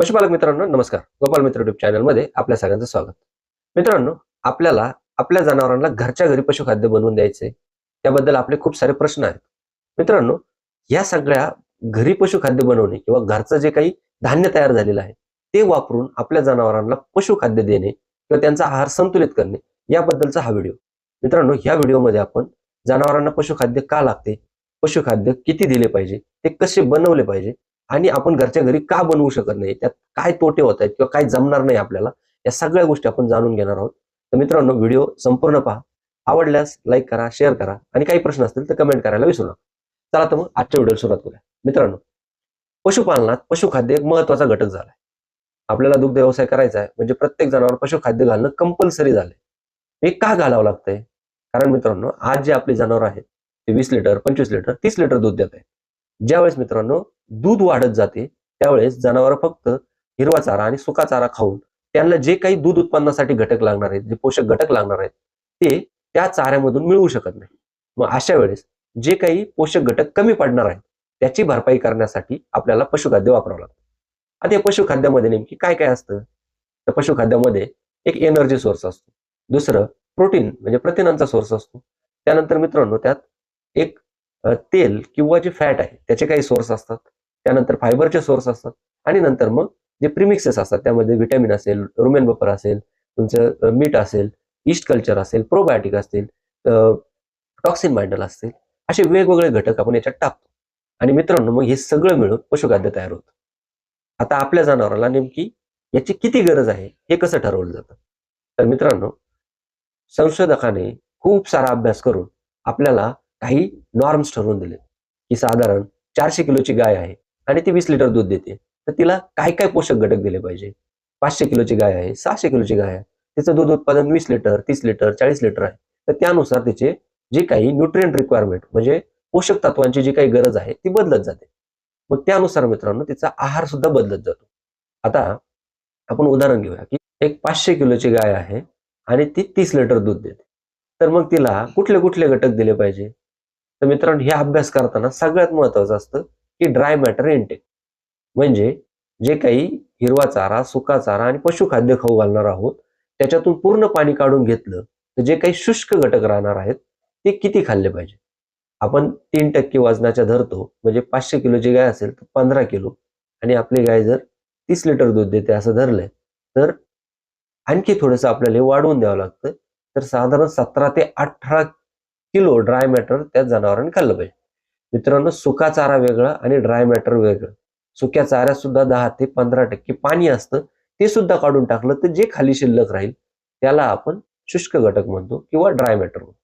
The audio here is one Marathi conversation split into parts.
पशुपालक मित्रांनो नमस्कार. गोपाल मित्र युट्यूब चॅनलमध्ये आपल्या सगळ्यांचं स्वागत. मित्रांनो आपल्याला आपल्या जनावरांना घरच्या घरी पशुखाद्य बनवून द्यायचे त्याबद्दल आपले खूप सारे प्रश्न आहेत. मित्रांनो या सगळ्या घरी पशुखाद्य बनवणे किंवा घरचं जे काही धान्य तयार झालेलं आहे ते वापरून आपल्या जनावरांना पशुखाद्य देणे किंवा त्यांचा आहार संतुलित करणे याबद्दलचा हा व्हिडिओ. मित्रांनो ह्या व्हिडिओमध्ये आपण जनावरांना पशुखाद्य का लागते पशुखाद्य किती दिले पाहिजे ते कसे बनवले पाहिजे आणि आपण घरच्या घरी का बनवू शकत नाही? त्यात काय तोटे होत आहेत किंवा काय जमणार नाही आपल्याला? या सगळ्या गोष्टी आपण जाणून घेणार आहोत. तर मित्रांनो व्हिडिओ संपूर्ण पहा. आवडल्यास लाईक करा शेअर करा आणि काही प्रश्न असतील तर कमेंट करायला विसरू नका. चला तर मग आजच्या व्हिडिओला सुरुवात करूया. मित्रांनो पशुपालनात पशुखाद्य एक महत्त्वाचा घटक झालाय. आपल्याला दुग्ध व्यवसाय करायचा आहे. म्हणजे प्रत्येक जनावर पशुखाद्य घालणं कंपल्सरी झालंय. हे का घालावं लागतंय? कारण मित्रांनो आज जे आपली जनावर आहेत ते वीस लिटर पंचवीस लिटर तीस लिटर दूध देत आहेत. ज्यावेळेस मित्रांनो दूध वाढत जाते त्यावेळेस जनावर फक्त हिरवा चारा आणि सुका चारा खाऊन त्यांना जे काही दूध उत्पन्नासाठी घटक लागणार आहेत जे पोषक घटक लागणार आहेत ते त्या चाऱ्यामधून मिळवू शकत नाही. मग अशा वेळेस जे काही पोषक घटक कमी पडणार आहेत त्याची भरपाई करण्यासाठी आपल्याला पशुखाद्य वापरावं लागतं. आता या पशुखाद्यामध्ये नेमकी काय काय असतं? तर पशुखाद्यामध्ये एक एनर्जी सोर्स असतो. दुसरं प्रोटीन म्हणजे प्रथिनांचा सोर्स असतो. त्यानंतर मित्रांनो त्यात एक तेल किंवा जे फॅट आहे त्याचे काही सोर्स असतात. त्यानंतर फायबरचे सोर्स असतात. आणि नंतर मग जे प्रिमिक्सेस असतात त्यामध्ये व्हिटॅमिन असेल रुमेन बपर असेल तुमचं मीठ असेल ईस्ट कल्चर असेल प्रोबायोटिक असतील टॉक्सिन मायडल असतील असे वेगवेगळे घटक आपण याच्यात टाकतो. आणि मित्रांनो मग हे सगळं मिळून पशुखाद्य तयार होतं. आता आपल्या जनावराला नेमकी याची किती गरज आहे हे कसं ठरवलं जातं? तर मित्रांनो संशोधकाने खूप सारा अभ्यास करून आपल्याला काही नॉर्म्स ठरवून दिले. की साधारण चारशे किलोची गाय आहे आणि ती वीस लिटर दूध देते. तर तिला काय काय पोषक घटक दिले पाहिजे? पाचशे किलोची गाय आहे सहाशे किलोची गाय आहे. तिचं दूध उत्पादन वीस लिटर तीस लिटर चाळीस लिटर आहे. तर त्यानुसार तिचे जे काही न्यूट्रिएंट रिक्वायरमेंट म्हणजे पोषक तत्वांची जी काही गरज आहे ती बदलत जाते. मग त्यानुसार मित्रांनो तिचा आहार सुद्धा बदलत जातो. आता आपण उदाहरण घेऊया की एक पाचशे किलोची गाय आहे आणि ती तीस लिटर दूध देते. तर मग तिला कुठले कुठले घटक दिले पाहिजे? तर मित्रांनो हे अभ्यास करताना सगळ्यात महत्वाचं असतं की ड्राय मॅटर इंटेक म्हणजे जे काही हिरवा चारा सुका चारा आणि पशुखाद्य खाऊ घालणार आहोत त्याच्यातून पूर्ण पाणी काढून घेतलं तर जे काही शुष्क घटक राहणार आहेत ते किती खाल्ले पाहिजे? आपण तीन टक्के वजनाच्या धरतो म्हणजे पाचशे किलोची गाय असेल तर पंधरा किलो. आणि आपली गाय जर तीस लिटर दूध देते असं धरलंय तर आणखी थोडंसं आपल्याला वाढवून द्यावं लागतं. तर साधारण सतरा ते अठरा किलो ड्राय मॅटर त्या जनावरांनी खाल्लं पाहिजे. मित्रांनो सुका चारा वेगळा आणि ड्राय मॅटर वेगळं. सुक्या चाऱ्यात सुद्धा दहा ते पंधरा टक्के पाणी असतं. ते सुद्धा काढून टाकलं तर जे खाली शिल्लक राहील त्याला आपण शुष्क घटक म्हणतो किंवा ड्राय मॅटर म्हणतो.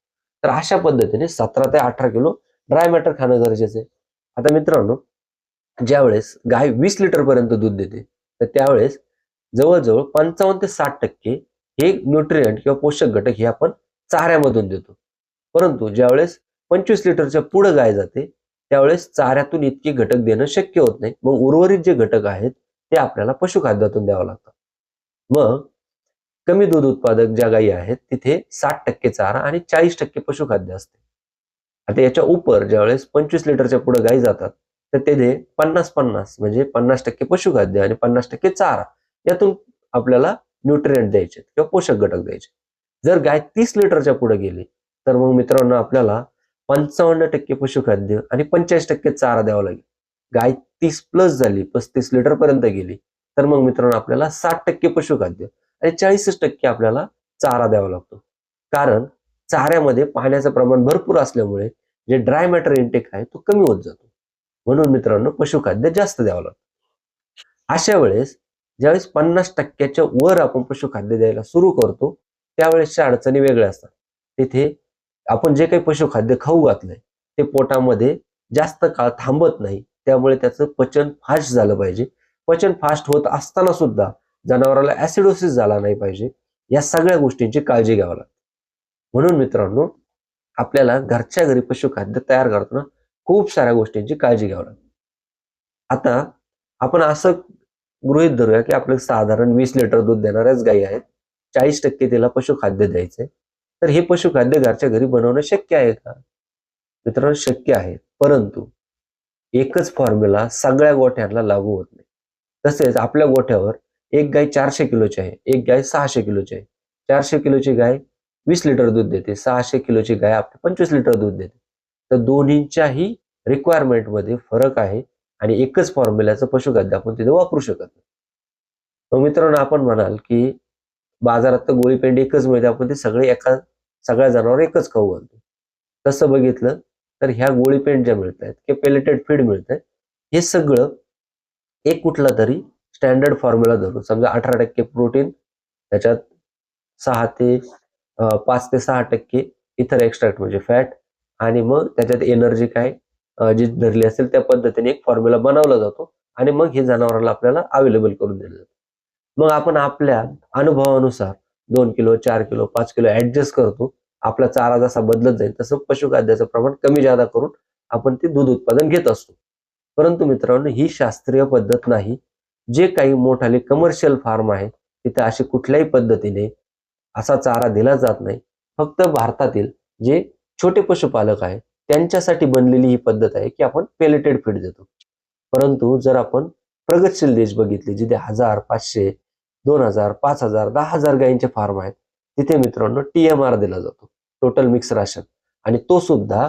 तर अशा पद्धतीने सतरा ते अठरा किलो ड्राय मॅटर खाणं गरजेचं आहे. आता मित्रांनो ज्यावेळेस गाय वीस लिटर पर्यंत दूध देते तर त्यावेळेस जवळजवळ पंचावन्न ते साठ टक्के हे न्यूट्रियंट किंवा पोषक घटक हे आपण चाऱ्यामधून देतो. परंतु ज्यावेळेस पंचवीस लिटरच्या पुढे गाय जाते त्यावेळेस चाऱ्यातून इतके घटक देणं शक्य होत नाही. मग उर्वरित जे घटक आहेत ते आपल्याला पशुखाद्यातून द्यावं लागतं. मग कमी दूध उत्पादक ज्या गायी आहेत तिथे साठ टक्के चारा आणि चाळीस टक्के पशुखाद्य असते. आता याच्या उपर ज्यावेळेस पंचवीस लिटरच्या पुढे गायी जातात तर तेथे पन्नास पन्नास म्हणजे पन्नास टक्के पशुखाद्य आणि पन्नास टक्के चारा. यातून आपल्याला न्यूट्रिएंट द्यायचे किंवा पोषक घटक द्यायचे जर गाय तीस लिटरच्या पुढे गेली तर मग मित्रांनो आपल्याला पंचावन्न टक्के पशुखाद्य आणि पंचेचाळीस टक्के चारा द्यावा लागेल. गाय तीस प्लस झाली पस्तीस लिटर पर्यंत गेली तर मग मित्रांनो आपल्याला साठ टक्के पशुखाद्य आणि चाळीसच टक्के आपल्याला चारा द्यावा लागतो. कारण चाऱ्यामध्ये पाण्याचं प्रमाण भरपूर असल्यामुळे जे ड्राय मॅटर इंटेक आहे तो कमी होत जातो. म्हणून मित्रांनो पशुखाद्य जास्त द्यावं लागतं. अशा वेळेस ज्यावेळेस पन्नास टक्क्याच्या वर आपण पशुखाद्य द्यायला सुरू करतो त्यावेळेसच्या अडचणी वेगळ्या असतात. तिथे आपण जे काही पशुखाद्य खाऊ घातलंय ते पोटामध्ये जास्त काळ थांबत नाही. त्यामुळे त्याचं पचन फास्ट झालं पाहिजे. पचन फास्ट होत असताना सुद्धा जनावराला ऍसिडोसिस झाला नाही पाहिजे. या सगळ्या गोष्टींची काळजी घ्यावी लागते. म्हणून मित्रांनो आपल्याला घरच्या घरी पशुखाद्य तयार करताना खूप साऱ्या गोष्टींची काळजी घ्यावी लागते. आता आपण असं गृहित धरूया की आपल्याला साधारण वीस लिटर दूध देणाऱ्याच गायी आहेत. चाळीस टक्के तिला पशुखाद्य द्यायचंय. तर हे पशुखाद्य घरच्या घरी बनवणं शक्य आहे का? मित्रांनो शक्य आहे. परंतु एकच फॉर्म्युला सगळ्या गोठ्यांना लागू होत नाही. तसेच आपल्या गोठ्यावर एक गाय चारशे किलोची आहे एक गाय सहाशे किलोची आहे. चारशे किलोची गाय वीस लिटर दूध देते सहाशे किलोची गाय आपली पंचवीस लिटर दूध देते. तर दोन्हीच्याही रिक्वायरमेंटमध्ये फरक आहे आणि एकच फॉर्म्युल्याचं पशुखाद्य आपण तिथे वापरू शकत नाही. मग मित्रांनो आपण म्हणाल की बाजारात तर गोळी पेंड एकच मिळते. आपण ते सगळे एका सगळ्या जनावर एकच खाऊ घालतो. तसं बघितलं तर ह्या गोळी पेंड ज्या मिळत आहेत किंवा पेलेटेड फीड मिळत आहेत हे सगळं एक कुठला तरी स्टँडर्ड फॉर्म्युला धरून समजा अठरा टक्के प्रोटीन त्याच्यात सहा ते पाच ते सहा टक्के इतर एक्स्ट्रॅक्ट म्हणजे फॅट आणि मग त्याच्यात एनर्जी काय जी धरली असेल त्या पद्धतीने एक फॉर्म्युला बनवला जातो आणि मग हे जनावराला आपल्याला अवेलेबल करून दिलं जातं. मग आपण आपल्या अनुभवानुसार दोन किलो चार किलो पाच किलो ऍडजस्ट करतो. आपला चारा जसा बदलत जाईल तसं पशुखाद्याचं प्रमाण कमी जादा करून आपण ते दूध उत्पादन घेत असतो. परंतु मित्रांनो ही शास्त्रीय पद्धत नाही. जे काही मोठाले कमर्शियल फार्म आहेत तिथे अशी कुठल्याही पद्धतीने असा चारा दिला जात नाही. फक्त भारतातील जे छोटे पशुपालक आहेत त्यांच्यासाठी बनलेली ही पद्धत आहे की आपण पेलेटेड फीड देतो. परंतु जर आपण प्रगतशील देश बघितले जिथे हजार पाचशे दोन हजार पाच हजार दहा हजार गायींचे फार्म आहेत. तिथे मित्रांनो टीएमआर दिला जातो. Total mix ration. आणि तो सुद्धा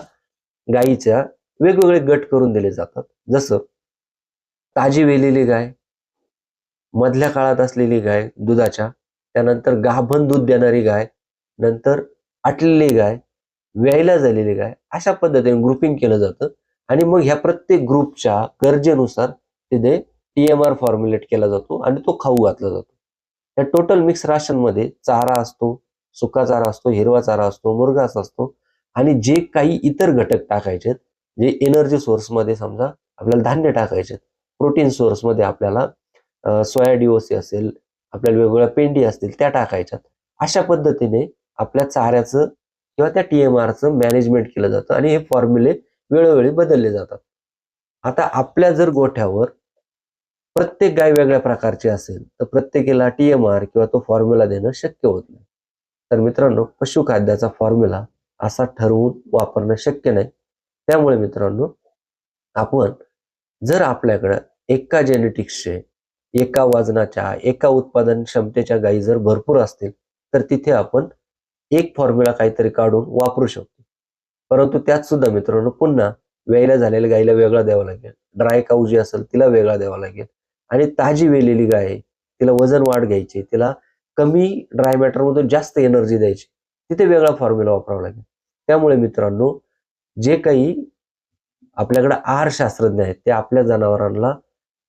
गायीच्या वेगवेगळे गट करून दिले जातात. जसं ताजी वेलेली गाय मधल्या काळात असलेली गाय दुधाच्या त्यानंतर गाभण दूध देणारी गाय नंतर आटलेली गाय व्यायला झालेली गाय अशा पद्धतीने ग्रुपिंग केलं जातं. आणि मग ह्या प्रत्येक ग्रुपच्या गरजेनुसार तिथे टीएमआर फॉर्म्युलेट केला जातो आणि तो खाऊ घातला जातो. या टोटल मिक्स राशनमध्ये चारा असतो सुका चारा असतो हिरवा चारा असतो मुरगास असतो. आणि जे काही इतर घटक टाकायचे जे एनर्जी सोर्समध्ये समजा आपल्याला धान्य टाकायचे प्रोटीन सोर्समध्ये आपल्याला सोया डिओसी असेल आपल्याला वेगवेगळ्या पेंडी असतील त्या टाकायच्यात अशा पद्धतीने आपल्या चाऱ्याचं किंवा त्या टीएमआरचं मॅनेजमेंट केलं जातं आणि हे फॉर्म्युले वेळोवेळी बदलले जातात. आता आपल्या जर गोठ्यावर प्रत्येक गाय वेगळ्या प्रकारची असेल तर प्रत्येकीला टीएमआर किंवा तो फॉर्म्युला देणं शक्य होत नाही. तर मित्रांनो पशुखाद्याचा फॉर्म्युला असा ठरवून वापरणं शक्य नाही. त्यामुळे मित्रांनो आपण जर आपल्याकडं एका जेनेटिक्सचे एका वजनाच्या एका उत्पादन क्षमतेच्या गायी जर भरपूर असतील तर तिथे आपण एक फॉर्म्युला काहीतरी काढून वापरू शकतो. परंतु त्यात सुद्धा मित्रांनो पुन्हा वेळेला झालेल्या गायीला वेगळा द्यावा लागेल. ड्राय काऊ जी असेल तिला वेगळा द्यावा लागेल. आणि ताजी वेलेली गाय आहे, तिला वजन वाढ घ्यायची तिला कमी ड्राय मॅटरमधून जास्त एनर्जी द्यायची तिथे वेगळा फॉर्म्युला वापरावा लागेल. त्यामुळे मित्रांनो जे काही आपल्याकडे आहार शास्त्रज्ञ आहेत ते आपल्या जनावरांना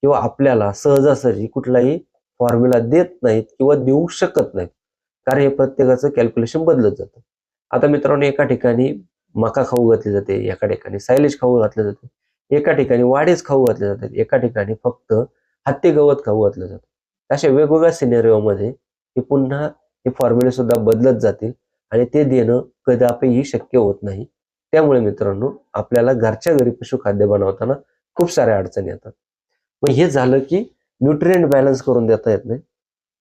किंवा आपल्याला सहजासहजी कुठलाही फॉर्म्युला देत नाहीत किंवा देऊ शकत नाहीत कारण हे प्रत्येकाचं कॅल्क्युलेशन बदलत जातं. आता मित्रांनो एका ठिकाणी मका खाऊ घातली जाते एका ठिकाणी सायलेज खाऊ घातले जाते एका ठिकाणी वाडेच खाऊ घातले जातात एका ठिकाणी फक्त हत्ती गवत खाऊ घातलं जातं. अशा वेगवेगळ्या सिनेरिओमध्ये हे पुन्हा हे फॉर्म्युले सुद्धा बदलत जातील आणि ते देणं कदापिही शक्य होत नाही. त्यामुळे मित्रांनो आपल्याला घरच्या घरी पशुखाद्य बनवताना खूप साऱ्या अडचणी येतात. मग हे झालं की न्यूट्रिएंट बॅलन्स करून देता येत नाही.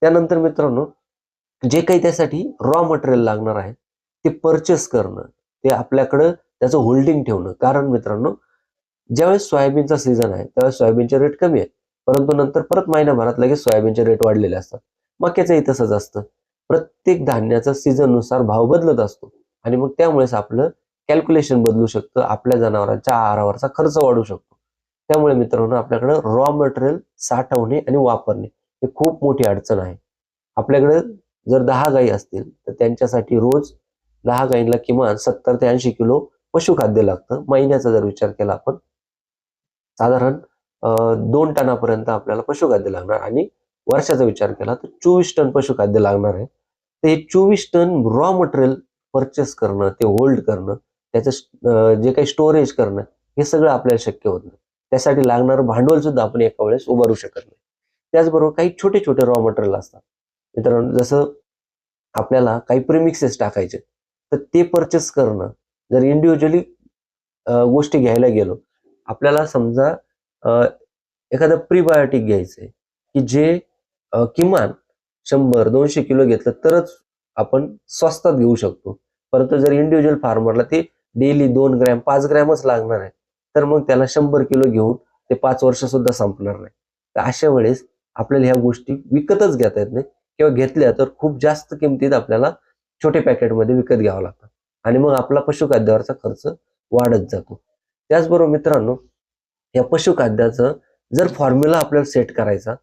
त्यानंतर मित्रांनो जे काही त्यासाठी रॉ मटेरियल लागणार आहे ते परचेस करणं ते आपल्याकडं त्याचं होल्डिंग ठेवणं. कारण मित्रांनो ज्यावेळेस सोयाबीनचा सीझन आहे त्यावेळेस सोयाबीनचे रेट कमी आहे परंतु नंतर परत महिन्याभरात लगेच सोयाबीनचे रेट वाढलेले असतात. मक्याचंही तसंच असतं. प्रत्येक धान्याचा सीझननुसार भाव बदलत असतो. आणि मग त्यामुळेच आपलं कॅल्क्युलेशन बदलू शकतं. आपल्या जनावरांच्या आहारावरचा खर्च वाढू शकतो. त्यामुळे मित्रांनो आपल्याकडं रॉ मटेरियल साठवणे आणि वापरणे हे खूप मोठी अडचण आहे. आपल्याकडे जर दहा गायी असतील तर त्यांच्यासाठी रोज दहा गायींना किमान सत्तर ते ऐंशी किलो पशुखाद्य लागतं. महिन्याचा जर विचार केला आपण साधारण दोन टनापर्यंत आपल्याला पशुखाद्य लागणार आणि वर्षाचा विचार केला तर चोवीस टन पशुखाद्य लागणार आहे. ते चोवीस टन रॉ मटेरियल परचेस करणं ते होल्ड करणं त्याचं जे काही स्टोरेज करणं हे सगळं आपल्याला शक्य होत नाही. त्यासाठी लागणारं भांडवल सुद्धा आपण एका वेळेस उभारू शकत नाही. त्याचबरोबर काही छोटे छोटे रॉ मटेरियल असतात. मित्रांनो जसं आपल्याला काही प्रिमिक्सेस टाकायचे तर ते परचेस करणं जर इंडिव्हिज्युअली गोष्टी घ्यायला गेलो आपल्याला समजा एखादं प्रीबायोटिक घ्यायचंय की जे किमान शंभर दोनशे किलो घेतलं तरच आपण स्वस्तात घेऊ शकतो. परंतु जर इंडिव्हिज्युअल फार्मरला ते डेली दोन ग्रॅम पाच ग्रॅमच लागणार आहे तर मग त्याला शंभर किलो घेऊन ते पाच वर्ष सुद्धा संपणार नाही. तर अशा वेळेस आपल्याला ह्या गोष्टी विकतच घेता येत नाही किंवा घेतल्या तर खूप जास्त किमतीत आपल्याला छोटे पॅकेटमध्ये विकत घ्यावं लागतं. आणि मग आपला पशुखाद्यावरचा खर्च वाढत जातो. त्याचबरोबर मित्रांनो या पशुखाद्याचं जर फॉर्म्युला आपल्याला सेट करायचा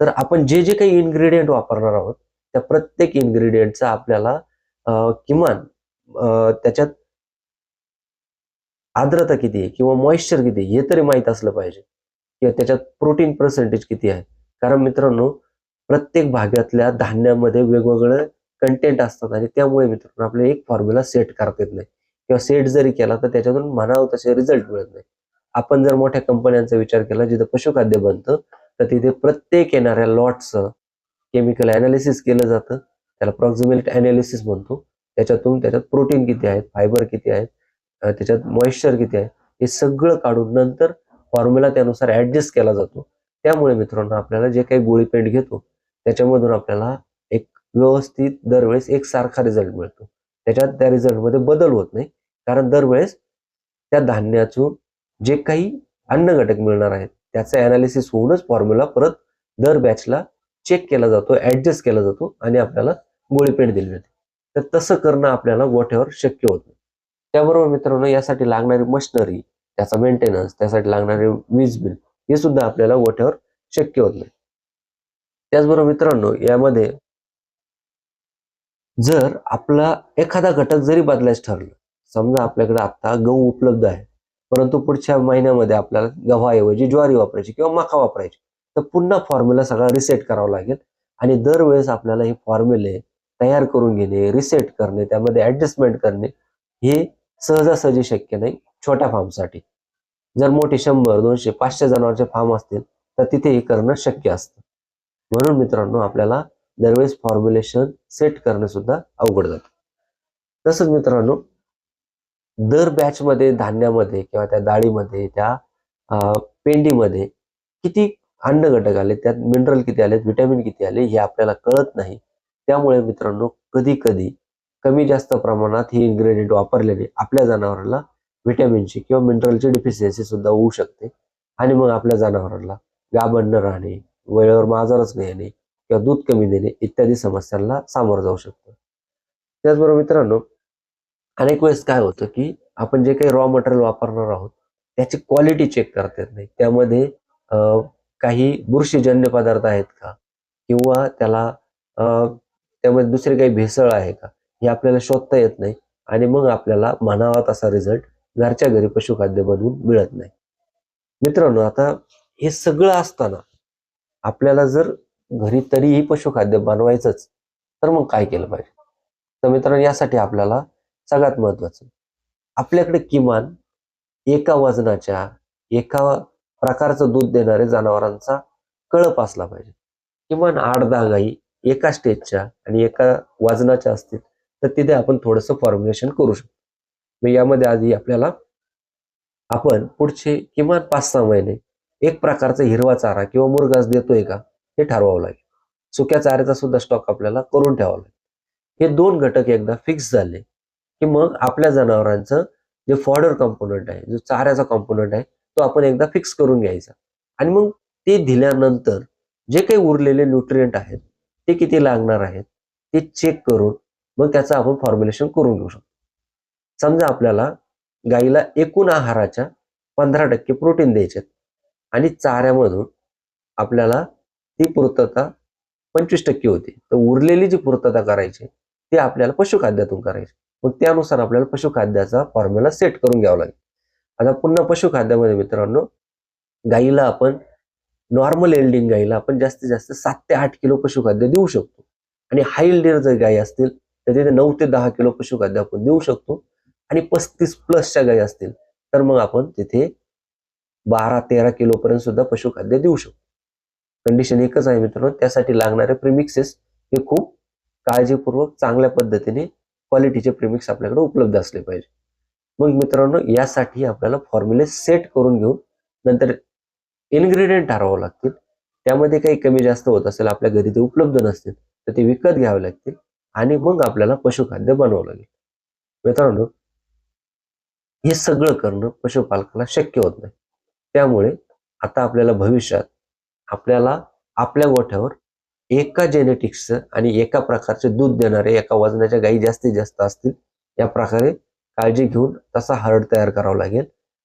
तर आपण जे जे काही इन्ग्रेडियंट वापरणार आहोत त्या प्रत्येक इन्ग्रेडियंटचा आपल्याला किमान त्याच्यात आर्द्रता किती आहे किंवा मॉइश्चर किती आहे हे तरी माहीत असलं पाहिजे. किंवा त्याच्यात प्रोटीन पर्सेंटेज किती आहे. कारण मित्रांनो प्रत्येक भागातल्या धान्यामध्ये वेगवेगळे कंटेंट असतात आणि त्यामुळे मित्रांनो आपल्याला एक फॉर्म्युला सेट करता येत नाही. किंवा सेट जरी केला तर त्याच्यातून म्हणावं तसे रिझल्ट मिळत नाही. आपण जर मोठ्या कंपन्यांचा विचार केला जिथं पशुखाद्य बनतं तर तिथे प्रत्येक येणाऱ्या लॉटचं केमिकल अनालिसिस केलं जातं. त्याला प्रॉक्झिमेट अनालिसिस म्हणतो. त्याच्यातून त्याच्यात प्रोटीन किती आहेत फायबर किती आहेत त्याच्यात मॉइश्चर किती आहे हे सगळं काढून नंतर फॉर्म्युला त्यानुसार ऍडजस्ट केला जातो. त्यामुळे मित्रांनो आपल्याला जे काही गोळी पेंट घेतो त्याच्यामधून आपल्याला एक व्यवस्थित दरवेळेस एक सारखा रिझल्ट मिळतो. त्याच्यात त्या रिझल्टमध्ये बदल होत नाही. कारण दरवेळेस त्या धान्यातून जे काही अन्न घटक मिळणार आहेत त्याचं अनालिसिस होऊनच फॉर्म्युला परत दर बॅचला चेक केला जातो ऍडजस्ट केला जातो आणि आपल्याला गोळीपेंट दिली जाते. तर तसं करणं आपल्याला गोठ्यावर शक्य होत नाही. त्याबरोबर मित्रांनो यासाठी लागणारी मशिनरी त्याचा मेंटेनन्स त्यासाठी लागणारे वीज बिल हे सुद्धा आपल्याला गोठ्यावर शक्य होत नाही. त्याचबरोबर मित्रांनो यामध्ये जर आपला एखादा घटक जरी बदलायचं ठरलं समजा आपल्याकडे आता गहू उपलब्ध आहे परंतु पुढच्या महिन्यामध्ये आपल्याला गव्हाऐवजी ज्वारी वापरायची किंवा मका वापरायची. तर पुन्हा फॉर्म्युला सगळा रिसेट करावा लागेल. आणि दरवेळेस आपल्याला हे फॉर्म्युले तयार करून घेणे रिसेट करणे त्यामध्ये ऍडजस्टमेंट करणे हे सहजासहजी शक्य नाही छोट्या फार्मसाठी जर मोठे शंभर दोनशे पाचशे जनावरचे फार्म असतील तर तिथे हे करणं शक्य असतं. म्हणून मित्रांनो आपल्याला दरवेळेस फॉर्म्युलेशन सेट करणं सुद्धा अवघड जातं. तसंच मित्रांनो दर बॅचमध्ये धान्यामध्ये किंवा त्या डाळीमध्ये त्या पेंडीमध्ये किती अन्न घटक आले त्यात मिनरल किती आले व्हिटॅमिन किती आले हे आपल्याला कळत नाही. त्यामुळे मित्रांनो कधी कधी कमी जास्त प्रमाणात ही इन्ग्रेडियंट वापरलेले आपल्या जनावराला व्हिटॅमिनची किंवा मिनरलची डिफिशियन्सी सुद्धा होऊ शकते. आणि मग आपल्या जनावराला गाभण न राहणे वेळेवर माजारच नाही येणे किंवा दूध कमी देणे इत्यादी समस्यांना सामोरं जाऊ शकतं. त्याचबरोबर मित्रांनो अनेक वेळेस काय होतं की आपण जे काही रॉ मटेरियल वापरणार आहोत त्याची क्वालिटी चेक करता येत नाही. त्यामध्ये काही बुरशीजन्य पदार्थ आहेत का? किंवा त्याला त्यामध्ये दुसरे काही भेसळ आहे का? हे आपल्याला शोधता येत नाही आणि मग आपल्याला म्हणावा तसा रिझल्ट घरच्या घरी पशुखाद्य बनवून मिळत नाही. मित्रांनो आता हे सगळं असताना आपल्याला जर घरी तरीही पशुखाद्य बनवायचंच तर मग काय केलं पाहिजे? तर मित्रांनो यासाठी आपल्याला सगळ्यात महत्वाचं आपल्याकडे किमान एका वजनाच्या एका प्रकारचं दूध देणारे जनावरांचा कळप असला पाहिजे. किमान आठ दहा गाई एका स्टेजच्या आणि एका वजनाच्या असतील तर तिथे आपण थोडंसं फॉर्म्युलेशन करू शकतो. मग यामध्ये आधी आपल्याला आपण पुढचे किमान पाच सहा महिने एक प्रकारचा हिरवा चारा किंवा मुरगास देतोय का हे ठरवावं लागेल. सुक्या चाऱ्याचा सुद्धा स्टॉक आपल्याला करून ठेवावा लागेल. हे दोन घटक एकदा फिक्स झाले की मग आपल्या जनावरांचं जे फॉडर कॉम्पोनंट आहे जो चाऱ्याचा कॉम्पोनंट आहे तो आपण एकदा फिक्स करून घ्यायचा. आणि मग ते दिल्यानंतर जे काही उरलेले न्यूट्रिएंट आहेत ते किती लागणार आहेत ते चेक करून मग त्याचं आपण फॉर्म्युलेशन करून घेऊ शकतो. समजा आपल्याला गाईला एकूण आहाराच्या पंधरा टक्के प्रोटीन द्यायचे आणि चाऱ्यामधून आपल्याला ती पूर्तता पंचवीस टक्के होती. तर उरलेली जी पूर्तता करायची ती आपल्याला पशुखाद्यातून करायची. मग त्यानुसार आपल्याला पशुखाद्याचा फॉर्म्युला सेट करून घ्यावा लागेल. आता पुन्हा पशुखाद्यामध्ये मित्रांनो गाईला आपण नॉर्मल एल्डिंग गाईला आपण जास्तीत जास्त सात ते आठ किलो पशुखाद्य देऊ शकतो. आणि हाय एल्डियर जर गाई असतील तर तिथे नऊ ते दहा किलो पशुखाद्य आपण देऊ शकतो. आणि पस्तीस प्लसच्या गाई असतील तर मग आपण तिथे बारा तेरा किलोपर्यंत सुद्धा पशुखाद्य देऊ शकतो. कंडिशन एकच आहे मित्रांनो त्यासाठी लागणारे प्रिमिक्सेस हे खूप काळजीपूर्वक चांगल्या पद्धतीने क्वालिटीचे प्रिमिक्स आपल्याकडे उपलब्ध असले पाहिजे. मग मित्रांनो यासाठी आपल्याला फॉर्म्युले सेट करून घेऊन नंतर इन्ग्रेडियंट ठरवावं लागतील. त्यामध्ये काही कमी जास्त होत असेल आपल्या घरी ते उपलब्ध नसतील तर ते विकत घ्यावे लागतील आणि मग आपल्याला पशुखाद्य बनवावं लागेल. मित्रांनो हे सगळं करणं पशुपालकाला शक्य होत नाही. त्यामुळे आता आपल्याला भविष्यात आपल्याला आपल्या गोठ्यावर एका जेनेटिक्सचं आणि एका प्रकारचे दूध देणारे एका वजनाच्या गायी जास्तीत जास्त असतील या प्रकारे काळजी घेऊन तसा हर्ड तयार करावा लागेल.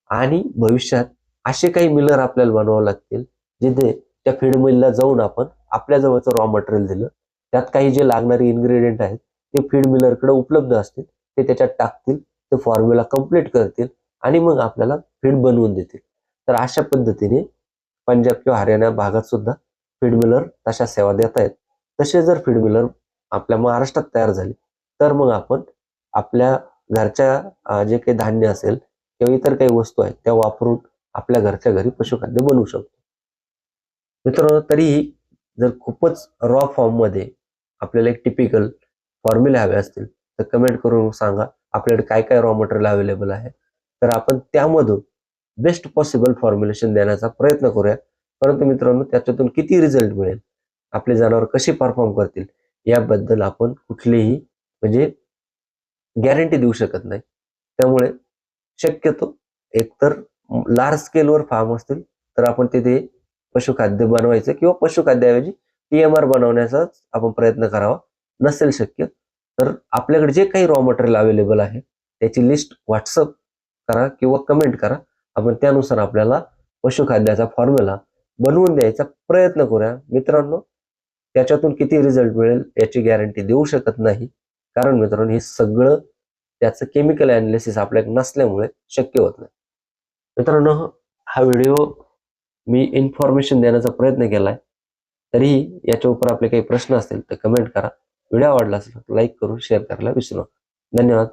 आणि भविष्यात असे काही मिलर आपल्याला बनवावं लागतील जिथे त्या फीड मिलला जाऊन आपण आपल्या जवळचं रॉ मटेरियल दिलं त्यात काही जे लागणारे इन्ग्रेडियंट आहेत ते फीड मिलरकडे उपलब्ध असतील ते त्याच्यात टाकतील ते फॉर्म्युला कंप्लीट करतील आणि मग आपल्याला फीड बनवून देतील. तर अशा पद्धतीने पंजाब किंवा हरियाणा भागात सुद्धा फीड मिलर तशा सेवा देत आहेत तसे जर फीड मिलर आपल्या महाराष्ट्रात तयार झाले तर मग आपण आपल्या घरच्या जे काही धान्य असेल किंवा इतर काही वस्तू आहेत त्या वापरून आपल्या घरच्या घरी पशुखाद्य बनवू शकतो. मित्रांनो तरीही जर खूपच रॉ फॉर्ममध्ये आपल्याला एक टिपिकल फॉर्म्युले हवे असतील तर कमेंट करून सांगा आपल्याकडे काय काय रॉ मटेरियल अवेलेबल आहे? तर आपण त्यामधून बेस्ट पॉसिबल फॉर्म्युलेशन देण्याचा प्रयत्न करूया परंतु मित्रांनो त्याच्यातून किती रिझल्ट मिळेल? आपले जनावर कसे परफॉर्म करतील? याबद्दल आपण कुठलीही म्हणजे गॅरंटी देऊ शकत नाही. त्यामुळे शक्यतो एकतर लार्ज स्केलवर फार्म असतील तर आपण तिथे पशुखाद्य बनवायचं किंवा पशुखाद्याऐवजी टी एम आर बनवण्याचाच आपण प्रयत्न करावा. नसेल शक्य तर आपल्याकडे जे काही रॉ मटेरियल अवेलेबल आहे त्याची लिस्ट व्हॉट्सअप करा किंवा कमेंट करा. आपण त्यानुसार आपल्याला पशुखाद्याचा फॉर्म्युला बनवून द्यायचा प्रयत्न करूया. मित्रांनो त्याच्यातून किती रिझल्ट मिळेल याची गॅरंटी देऊ शकत नाही. कारण मित्रांनो हे सगळं त्याचं केमिकल अनालिसिस आपल्याकडे नसल्यामुळे शक्य होत नाही. मित्रांनो हा व्हिडिओ मी इन्फॉर्मेशन देण्याचा प्रयत्न केलाय. तरीही याच्या उपर आपले काही प्रश्न असतील तर कमेंट करा. व्हिडिओ आवडला असेल लाईक करून शेअर करायला विसरू नका. धन्यवाद.